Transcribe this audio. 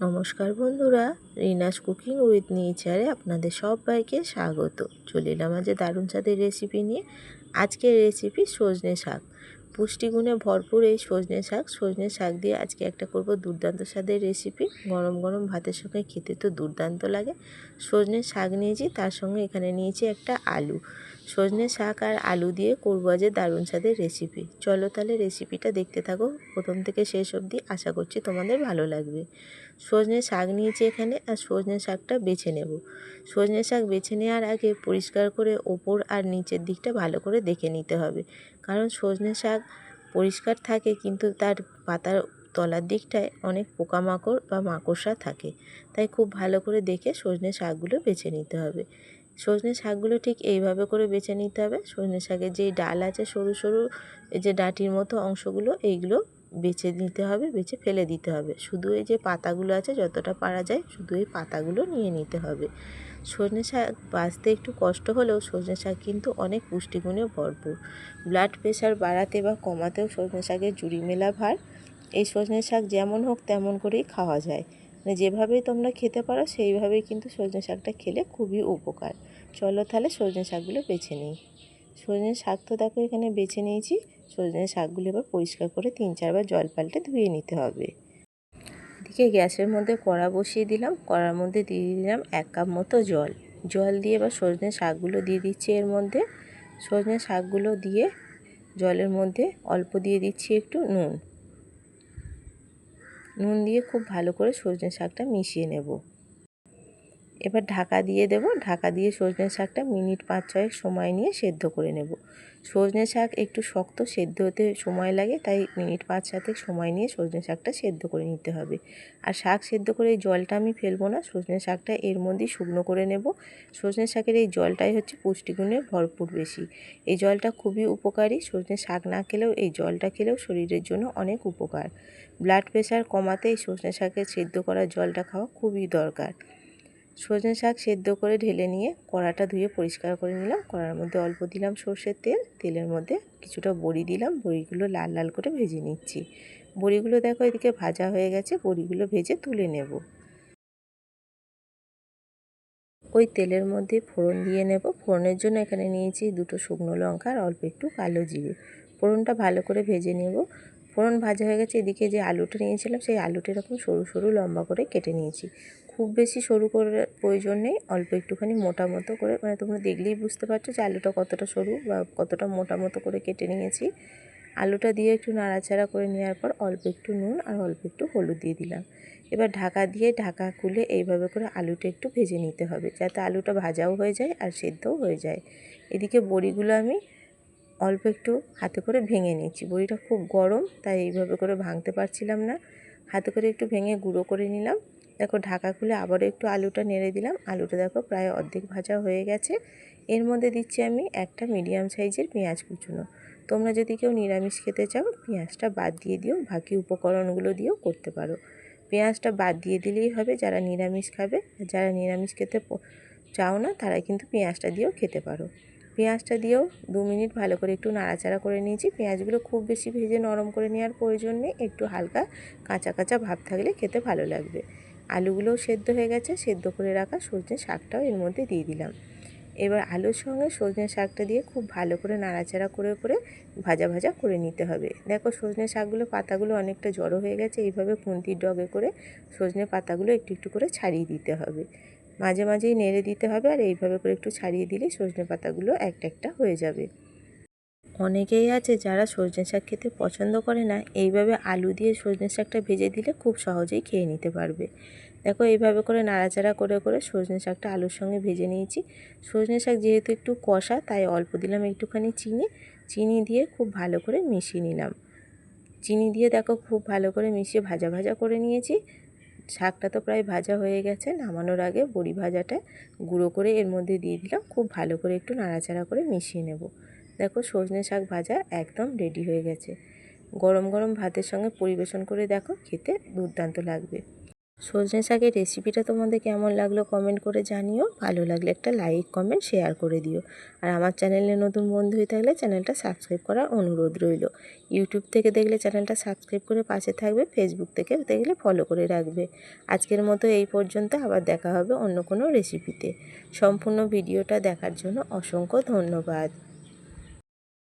নমস্কার বন্ধুরা Rina's cooking with নেচারে আপনাদের সবাইকে স্বাগত। চলে আজ দারুণ স্বাদের রেসিপি নিয়ে। আজকের রেসিপি সজনে শাক। পুষ্টিগুণে ভরপুর এই সজনে শাক। সজনে শাক দিয়ে আজকে একটা করব দুর্দান্ত স্বাদের রেসিপি গরম গরম ভাতের সঙ্গে খেতে তো দুর্দান্ত লাগে। সজনে শাক নিয়েছি, তার সঙ্গে এখানে নিয়েছি একটা আলু। সজনে শাক আর আলু দিয়ে করব আজ দারুণ স্বাদের রেসিপি চলো তাহলে রেসিপিটা দেখতে থাকো। প্রথম থেকে শেষ অবধি আশা করছি তোমাদের ভালো লাগবে। সজনে শাক নিয়েছি এখানে আর সজনে শাকটা বেছে নেব। সজনে শাক বেছে নেওয়ার আগে পরিষ্কার করে ওপর আর নিচের দিকটা ভালো করে দেখে নিতে হবে। কারণ সজনে শাক পরিষ্কার থাকে, কিন্তু তার পাতার তলার দিকটায় অনেক পোকামাকড় বা মাকড়সা থাকে। তাই খুব ভালো করে দেখে সজনে শাকগুলো বেছে নিতে হবে। সজনে শাকগুলো ঠিক এইভাবে করে বেছে নিতে হবে। সজনে শাকের যেই ডাল আছে, সরু সরু এই যে ডাঁটির মতো অংশগুলো, এইগুলো বেছে নিতে হবে, বেছে ফেলে দিতে হবে। শুধু এই যে পাতাগুলো আছে, যতটা পারা যায় শুধু এই পাতাগুলো নিয়ে নিতে হবে। সজনে শাক বাঁচতে একটু কষ্ট হলেও সজনে শাক কিন্তু অনেক পুষ্টিগুণে ভরপুর। ব্লাড প্রেশার বাড়াতে বা কমাতেও সজনে শাকের জুড়ি মেলা ভার। এই সজনে শাক যেমন হোক তেমন করেই খাওয়া যায়। মানে যেভাবেই তোমরা খেতে পারো, সেইভাবেই কিন্তু সজনে শাকটা খেলে খুবই উপকার। চলো তাহলে সজনে শাকগুলো বেছে নিই। সজনে শাক তো দেখো এখানে বেছে নিয়েছি। সজনে শাকগুলো এবার পরিষ্কার করে তিন চারবার জল পাল্টে ধুয়ে নিতে হবে। এদিকে গ্যাসের মধ্যে কড়া বসিয়ে দিলাম। কড়ার মধ্যে দিয়ে দিলাম এক কাপ মতো জল। জল দিয়ে এবার সজনে শাকগুলো দিয়ে দিচ্ছি এর মধ্যে। সজনে শাকগুলো দিয়ে জলের মধ্যে অল্প দিয়ে দিচ্ছি একটু নুন। নুন দিয়ে খুব ভালো করে সজনে শাকটা মিশিয়ে নেব। এবার ঢাকা দিয়ে দেব। ঢাকা দিয়ে সজনে শাকটা মিনিট পাঁচ ছয়েক সময় নিয়ে সেদ্ধ করে নেব। সজনে শাক একটু শক্ত সেদ্ধ হতে সময় লাগে, তাই মিনিট পাঁচ সাতেক সময় নিয়ে সজনে শাকটা সেদ্ধ করে নিতে হবে। আর শাক সেদ্ধ করে এই জলটা আমি ফেলব না, সজনে শাকটা এর মধ্যেই শুকনো করে নেব। সজনে শাকের এই জলটাই হচ্ছে পুষ্টিগুণে ভরপুর বেশি। এই জলটা খুবই উপকারী, সজনে শাক না খেলেও, এই জলটা খেলেও শরীরের জন্য অনেক উপকার। ব্লাড প্রেশার কমাতে এই সজনে শাকের সেদ্ধ করা জলটা খাওয়া খুবই দরকার। সজনে শাক সেদ্ধ করে ঢেলে নিয়ে কড়াটা ধুয়ে পরিষ্কার করে নিলাম। কড়ার মধ্যে অল্প দিলাম সর্ষের তেল। তেলের মধ্যে কিছুটা বড়ি দিলাম। বড়িগুলো লাল লাল করে ভেজে নিচ্ছি। বড়িগুলো দেখো এদিকে ভাজা হয়ে গেছে। বড়িগুলো ভেজে তুলে নেব। ওই তেলের মধ্যে ফোড়ন দিয়ে নেব। ফোড়নের জন্য এখানে নিয়েছি দুটো শুকনো লঙ্কা আর অল্প একটু কালো জিরে। ফোড়নটা ভালো করে ভেজে নেব। ফোড়ন ভাজা হয়ে গেছে। এদিকে যে আলুটা নিয়েছিলাম, সেই আলুটা এরকম সরু সরু লম্বা করে কেটে নিয়েছি। খুব বেশি সরু করে প্রয়োজন নেই, অল্প একটুখানি মোটা মতো করে। মানে তোমরা দেখলেই বুঝতে পারছ যে আলুটা কতটা সরু বা কতটা মোটা মতো করে কেটে নিয়েছি। আলুটা দিয়ে একটু নাড়াচাড়া করে নেওয়ার পর অল্প একটু নুন আর অল্প একটু হলুদ দিয়ে দিলাম। এবার ঢাকা দিয়ে ঢাকা খুলে এইভাবে করে আলুটা একটু ভেজে নিতে হবে, যাতে আলুটা ভাজাও হয়ে যায় আর সেদ্ধও হয়ে যায়। এদিকে বড়িগুলো আমি অল্প একটু হাতে করে ভেঙে নিচ্ছি বড়িটা খুব গরম, তাই এইভাবে করে ভাঙতে পারছিলাম না। হাতে করে একটু ভেঙে গুঁড়ো করে নিলাম। দেখো ঢাকা খুলে আবারও একটু আলুটা নেড়ে দিলাম। আলুটা দেখো প্রায় অর্ধেক ভাজা হয়ে গেছে। এর মধ্যে দিচ্ছি আমি একটা মিডিয়াম সাইজের পেঁয়াজ কুচুনো। তোমরা যদি কেউ নিরামিষ খেতে চাও, পেঁয়াজটা বাদ দিয়ে দিও, বাকি উপকরণগুলো দিয়েও করতে পারো। পেঁয়াজটা বাদ দিয়ে দিলেই হবে, যারা নিরামিষ খাবে, যারা নিরামিষ খেতে চাও না, তারা কিন্তু পেঁয়াজটা দিয়েও খেতে পারো। পেঁয়াজটা দিয়েও দু মিনিট ভালো করে একটু নাড়াচাড়া করে নিয়েছি। পেঁয়াজগুলো খুব বেশি ভেজে নরম করে নেওয়ার প্রয়োজন নেই। একটু হালকা কাঁচা কাঁচা ভাব থাকলে খেতে ভালো লাগবে। আলুগুলোও সেদ্ধ হয়ে গেছে। সেদ্ধ করে রাখা সজনে শাকটাও এর মধ্যে দিয়ে দিলাম। এবার আলুর সঙ্গে সজনে শাকটা দিয়ে খুব ভালো করে নাড়াচাড়া করে করে ভাজা ভাজা করে নিতে হবে। দেখো সজনে শাকগুলো পাতাগুলো অনেকটা জড়ো হয়ে গেছে। এইভাবে খুন্তির ডগে করে সজনে পাতাগুলো একটু একটু করে ছাড়িয়ে দিতে হবে। মাঝে মাঝেই নেড়ে দিতে হবে আর এইভাবে করে একটু ছাড়িয়ে দিলে সজনে পাতাগুলো একটা একটা হয়ে যাবে। অনেকেই আছে যারা সজনে শাক খেতে পছন্দ করে না, এইভাবে আলু দিয়ে সজনে শাকটা ভেজে দিলে খুব সহজেই খেয়ে নিতে পারবে। দেখো এইভাবে করে নাড়াচাড়া করে করে সজনে শাকটা আলুর সঙ্গে ভেজে নিয়েছি। সজনে শাক যেহেতু একটু কষা, তাই অল্প দিলাম একটুখানি চিনি। চিনি দিয়ে খুব ভালো করে মিশিয়ে নিলাম। চিনি দিয়ে দেখো খুব ভালো করে মিশিয়ে ভাজা ভাজা করে নিয়েছি। শাকটা তো প্রায় ভাজা হয়ে গেছে, নামানোর আগে বড়ি ভাজাটা গুঁড়ো করে এর মধ্যে দিয়ে দিলাম, খুব ভালো করে একটু নাড়াচাড়া করে মিশিয়ে নেব। দেখো সজনে শাক ভাজা একদম রেডি হয়ে গেছে। গরম গরম ভাতের সঙ্গে পরিবেশন করে দেখো, খেতে দুর্দান্ত লাগবে। সজনে শাকের রেসিপিটা তোমাদের কেমন লাগল কমেন্ট করে জানিও। ভালো লাগলে একটা লাইক কমেন্ট শেয়ার করে দিও। আর আমার চ্যানেলে নতুন বন্ধু হয়ে থাকলে চ্যানেলটা সাবস্ক্রাইব করার অনুরোধ রইল। ইউটিউব থেকে দেখলে চ্যানেলটা সাবস্ক্রাইব করে পাশে থাকবে ফেসবুক থেকে দেখলে ফলো করে রাখবে। আজকের মতো এই পর্যন্ত, আবার দেখা হবে অন্য কোনো রেসিপিতে সম্পূর্ণ ভিডিওটা দেখার জন্য অসংখ্য ধন্যবাদ।